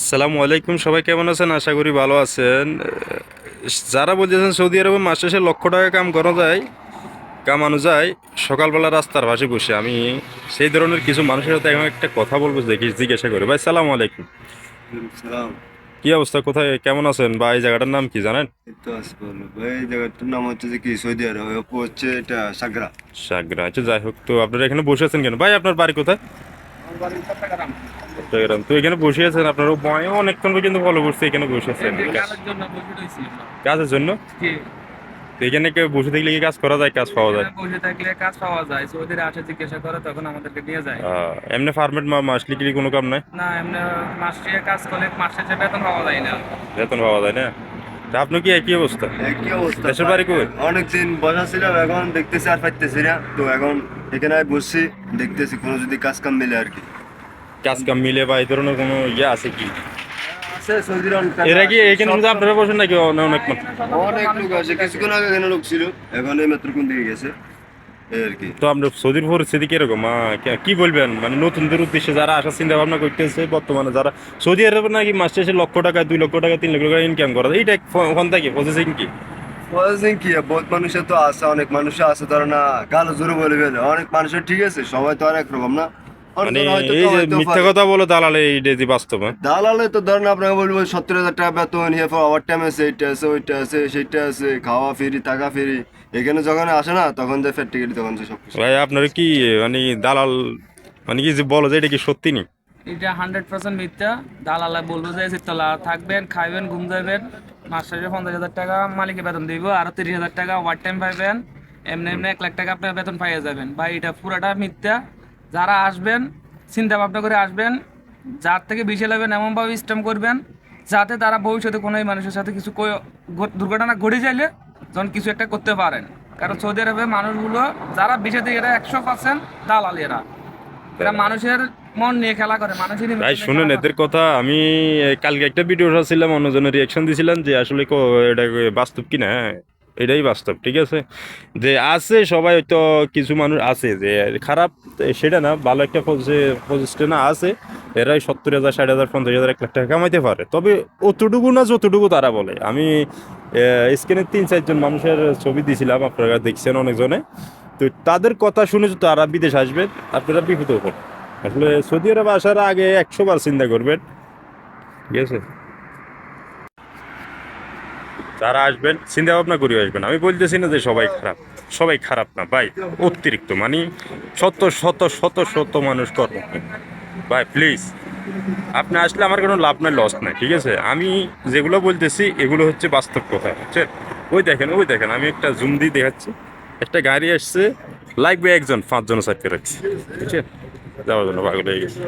আসসালামু আলাইকুম সবাই কেমন আছেন? আশা করি ভালো আছেন। যারা বলতেছেন সৌদি আরবে মাস শেষে লক্ষ টাকা কাম করা যায় কামানো যায় সকালবেলা রাস্তার পাশে বসে আমি সেই ধরনের কিছু মানুষের সাথে এখন একটা কথা বলব দেখি জিজ্ঞাসা করে। ভাই সালাম আলাইকুম। সালাম। কি অবস্থা? কোথায়? কেমন আছেন? বা এই জায়গাটার নাম কি জানেন? এই জায়গাটার নাম হচ্ছে যে কি? Saudi Arab. হচ্ছে এটা সাগরা। সাগরা। আচ্ছা যাই হোক তো আপনারা এখানে বসে আছেন কেন? ভাই আপনার বাড়ি কোথায়? চট্টগ্রাম তো এখানে বসে আছেন আপনার অনেকক্ষণ পর্যন্ত ফলো করছে এখানে বসে আছেন। কাজের জন্য বসে রয়েছি কাজের জন্য? জি। তো এখানে কেউ বসে থাকলে কি কাজ করা যায় কাজ পাওয়া যায়? বসে থাকলে কাজ পাওয়া যায়। সৌদিরা আসে জিজ্ঞাসা করে তখন আমাদেরকে নিয়ে যায়। এমনি ফার্মেট মাসলি কি কোনো কাম নাই? না এমনি মাসে কাজ করলে মাস শেষে বেতন পাওয়া যায় না। বেতন পাওয়া যায় না? আপনি কি একই অবস্থা? একই অবস্থা। দেশের বাড়ি কই? অনেকদিন বসা ছিলাম এখন দেখতেছি আর পাইতেছি না। তো এখন এখানে বসছি দেখতেছি কোনো যদি কাজ কাম মিলে আর কি। কাজ কাম মিলে বা এই ধরনের কোনো ইয়ে আছে কি? এরা কি এখানে শুধু আপনারা বসেন নাকি অনেক অনেক লোক আছে কিছুক্ষণ আগে এখানে লোক ছিল এখন এই মাত্র কোন দিকে গেছে এই আর কি। তো আমরা সৌদির পরিস্থিতি কীরকম? কি বলবেন? মানে নতুনদের উদ্দেশ্যে যারা আসার চিন্তা ভাবনা করতেছে বর্তমানে যারা সৌদি আরবে নাকি মাস শেষে লক্ষ টাকা দুই লক্ষ টাকা তিন লক্ষ টাকা ইনকাম করা এইটা ফোন থেকে প্রসেসিং কি? কি? বহুত মানুষের তো আছে অনেক মানুষের আছে ধরো না গালো জোরে বলে অনেক মানুষের ঠিক আছে সবাই তো আর একরকম না। মানে এই যে মিথ্যা কথা বলে দালালে এইটা যে বাস্তব? দালালে তো ধরেন আপনাকে বলব সত্তর হাজার টাকা বেতন হিয়ে ওভার টাইম আছে এইটা আছে ওইটা আছে সেইটা আছে খাওয়া ফ্রি টাকা ফ্রি এখানে যখন আসে না তখন যে ফের টিকিট তখন যে সব ভাই আপনার কি মানে দালাল মানে কি যে বলো যে এটা কি সত্যি নি? এটা হান্ড্রেড পার্সেন্ট মিথ্যা। দালালা বলব যে শীতলা থাকবেন খাইবেন ঘুম যাবেন মাস শেষে পঞ্চাশ হাজার টাকা মালিকে বেতন দিব আর তিরিশ হাজার টাকা ওয়ার টাইম পাইবেন এমনি এমনি এক লাখ টাকা আপনার বেতন পাইয়ে যাবেন। ভাই এটা পুরাটা মিথ্যা। যারা আসবেন চিন্তা ভাবনা করে আসবেন যার থেকে বেশি নেবেন এমনভাবে স্টেম করবেন যাতে তারা ভবিষ্যতে কোনো এই মানুষের সাথে কিছু দুর্ঘটনা ঘটে যাইলে যখন কিছু একটা করতে পারেন। কারণ সৌদি আরবে মানুষগুলো যারা বেশি থেকে এরা একশো পার্সেন্ট দালাল এরা এরা মানুষের মন নিয়ে খেলা করে মানুষের ভাই শুনেন এদের কথা আমি কালকে একটা ভিডিও ছিলাম অন্যজনের রিয়াকশন দিছিলাম যে আসলে এটা বাস্তব কি না হ্যাঁ, এটাই বাস্তব, ঠিক আছে? যে আছে, সবাই তো কিছু মানুষ আছে যে খারাপ, সেটা না, ভালো একটা পজিশনে আছে, এরাই সত্তর হাজার, ষাট হাজার, পঞ্চাশ হাজার, এক লাখ টাকা কামাইতে পারে। তবে অতটুকু না যতটুকু তারা বলে। আমি স্ক্রিনে তিন চারজন মানুষের ছবি দিয়েছিলাম আপনারা দেখছেন অনেকজনে। তো তাদের কথা শুনে তারা বিদেশ আসবেন আপনারা বিভূত হবেন আসলে সৌদি আরব আসার আগে একশো বার চিন্তা করবেন, ঠিক আছে? যারা আসবেন, চিন্তা ভাবনা করে আসবেন আমি বলতেছি না যে সবাই খারাপ। সবাই খারাপ না, ভাই। অতিরিক্ত মানে শত শত শত শত মানুষ কর্ম ভাই প্লিজ আপনি আসলে আমার কোনো লাভ নাই লস নাই, ঠিক আছে? আমি যেগুলো বলতেছি, এগুলো হচ্ছে বাস্তব কথা, বুঝছেন? ওই দেখেন ওই দেখেন, আমি একটা জুম দিয়ে দেখাচ্ছি। একটা গাড়ি আসছে লাগবে একজন, পাঁচজন সাইড রাখছি, বুঝছেন? যাওয়ার জন্য পাগল হয়ে গেছে।